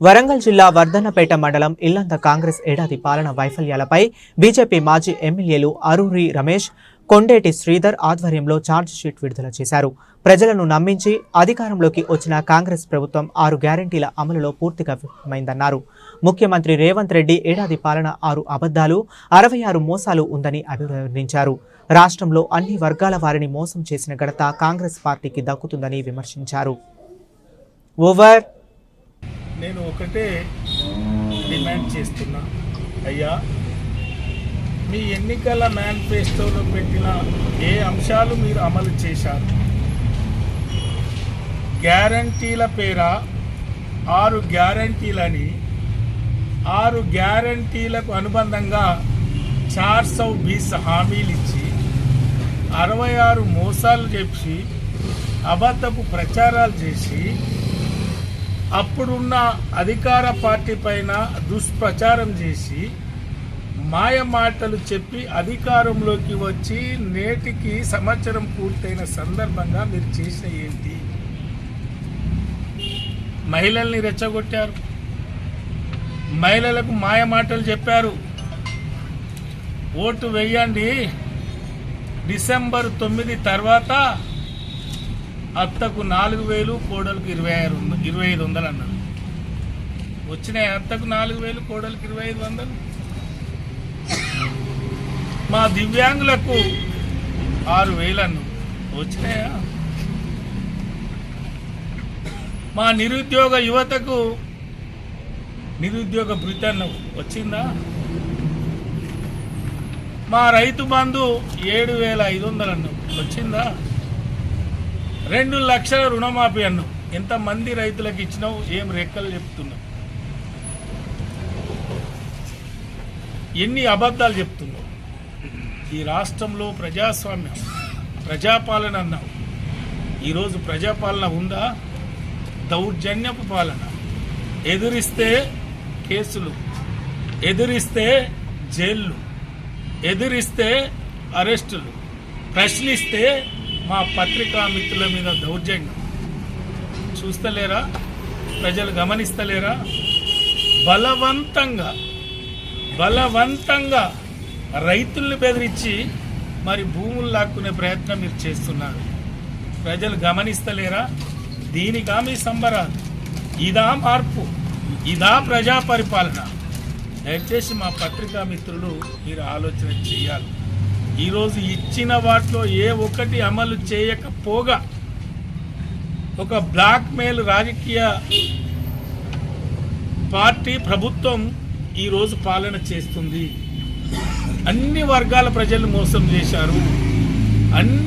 వరంగల్ జిల్లా వర్ధన్నపేట మండలం ఇల్లంత కాంగ్రెస్ ఏడాది పాలన వైఫల్యాలపై బీజేపీ మాజీ ఎమ్మెల్యేలు అరూరి రమేష్ కొండేటి శ్రీధర్ ఆధ్వర్యంలో ఛార్జ్ షీట్ విడుదల చేశారు. ప్రజలను నమ్మించి అధికారంలోకి వచ్చిన కాంగ్రెస్ ప్రభుత్వం ఆరు గ్యారంటీల అమలులో పూర్తిగా విఫలమైందన్నారు. ముఖ్యమంత్రి రేవంత్ రెడ్డి ఏడాది పాలన ఆరు అబద్ధాలు అరవై ఆరు మోసాలు ఉందని అభివర్ణించారు. రాష్ట్రంలో అన్ని వర్గాల వారిని మోసం చేసిన ఘనత కాంగ్రెస్ పార్టీకి దక్కుతుందని విమర్శించారు. ఓవర్ నేను ఒకటే డిమాండ్ చేస్తున్నా. అయ్యా మీ ఎన్నికల మేనిఫెస్టోలో పెట్టిన ఏ అంశాలు మీరు అమలు చేశారు? గ్యారంటీల పేర ఆరు గ్యారంటీలని ఆరు గ్యారంటీలకు అనుబంధంగా చార్ సౌ బీస్ హామీలు ఇచ్చి అరవై ఆరు మోసాలు చెప్పి అబద్ధపు ప్రచారాలు చేసి అప్పుడున్న అధికార పార్టీ పైన దుష్ప్రచారం చేసి మాయ మాటలు చెప్పి అధికారంలోకి వచ్చి నేటికి సంవత్సరం పూర్తయిన సందర్భంగా మీరు చేసిన ఏంటి? మహిళల్ని రెచ్చగొట్టారు. మహిళలకు మాయ మాటలు చెప్పారు. ఓటు వెయ్యండి డిసెంబర్ తొమ్మిది తర్వాత అత్తకు నాలుగు వేలు కోడలకు ఇరవై ఆరు ఇరవై ఐదు వందలు అన్నారు వచ్చినాయి అత్తకు నాలుగు వేలు కోడలకు ఇరవై ఐదు వందలు? మా దివ్యాంగులకు ఆరు వేలు అన్ను వచ్చినాయా? మా నిరుద్యోగ యువతకు నిరుద్యోగ భృతి అన్నవు. వచ్చిందా? మా రైతు బంధు ఏడు వేల ఐదు వందలు అన్నావు. వచ్చిందా? రెండు లక్షల రుణమాఫీ అన్నావు. ఎంతమంది రైతులకు ఇచ్చినావు? ఏం రెక్కలు చెప్తున్నావు? ఎన్ని అబద్ధాలు చెప్తున్నావు? ఈ రాష్ట్రంలో ప్రజాస్వామ్యం ప్రజాపాలన అన్నావు. ఈరోజు ప్రజాపాలన ఉందా? దౌర్జన్యపు పాలన. ఎదురిస్తే కేసులు ఎదురిస్తే జైళ్ళు ఎదురిస్తే అరెస్టులు ప్రశ్నిస్తే మా పత్రికా మిత్రుల మీద దౌర్జన్యం. చూస్తలేరా? ప్రజలు గమనిస్తలేరా? బలవంతంగా బలవంతంగా రైతుల్ని బెదిరించి మరి భూములు లాక్కునే ప్రయత్నం మీరు చేస్తున్నారు. ప్రజలు గమనిస్తలేరా? దీనికా మీ సంబరాలు. ఇదా మార్పు ఇదా ప్రజా పరిపాలన దయచేసి మా పత్రికా మిత్రులు మీరు ఆలోచన చేయాలి. ఈరోజు ఇచ్చిన వాటిలో ఏ ఒక్కటి అమలు చేయకపోగా ఒక బ్లాక్ మెయిల్ రాజకీయ పార్టీ ప్రభుత్వం ఈరోజు పాలన చేస్తుంది. అన్ని వర్గాల ప్రజలు మోసం చేశారు. అన్ని